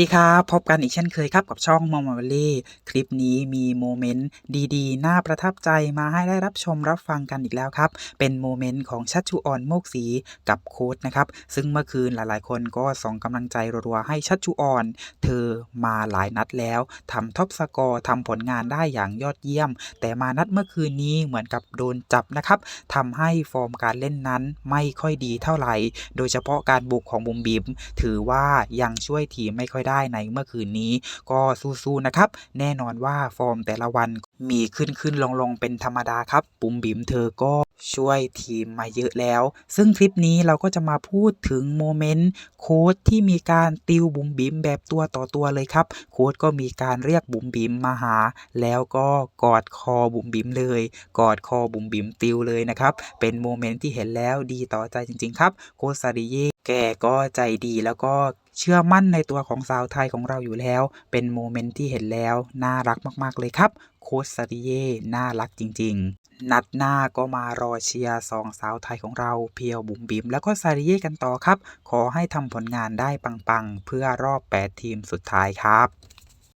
ดีครับพบกันอีกเช่นเคยครับกับช่องมอมวลลี่คลิปนี้มีโมเมนต์ดีๆ น่าประทับใจมาให้ได้รับชมรับฟังกันอีกแล้วครับ เป็นโมเมนต์ของชัชชุออนโมกศรีกับโค้ดนะครับ ซึ่งเมื่อคืนหลายๆ คนก็ส่งกำลังใจรัวๆให้ชัชชุออน เธอมาหลายนัดแล้วทำท็อปสกอร์ทำผลงานได้อย่างยอดเยี่ยม แต่มานัดเมื่อคืนนี้เหมือนกับโดนจับนะครับทำให้ฟอร์มการเล่นนั้นไม่ค่อยดีเท่าไหร่ โดยเฉพาะการบุกของบุมบิมถือว่ายังช่วยทีมไม่ค่อยได้ในเมื่อคืนนี้ ก็สู้ๆนะครับ แน่นอนว่าฟอร์มแต่ละวันมีขึ้นขึ้นลงลงๆเป็นธรรมดาครับบุมบิ๋มเธอก็ช่วยทีมมาเยอะแล้ว ซึ่งคลิปนี้เราก็จะมาพูดถึงโมเมนต์โค้ดที่มีการติวบุ๋มบิ๋มแบบตัวต่อตัวเลยครับ โค้ดก็มีการเรียกบุ๋มบิ๋มมาหา แล้วก็กอดคอบุ๋มบิ๋มเลย กอดคอบุ๋มบิ๋มติวเลยนะครับ เป็นโมเมนต์ที่เห็นแล้วดีต่อใจจริง ๆ ครับ โค้ชซาดิเย่แกก็ใจดีแล้วก็ เชื่อมั่นในตัวของสาวไทยของเราอยู่แล้ว เป็นโมเมนต์ที่เห็นแล้ว น่ารักมากๆเลยครับ โค้ชซาริเย่น่ารักจริง ๆนัดหน้าก็มารอเชียร์สองสาวไทยของเรา เพียวบุ๋มบิมแล้วก็ซาริเย่กันต่อครับ ขอให้ทำผลงานได้ปังๆ เพื่อรอบ 8 ทีมสุดท้ายครับ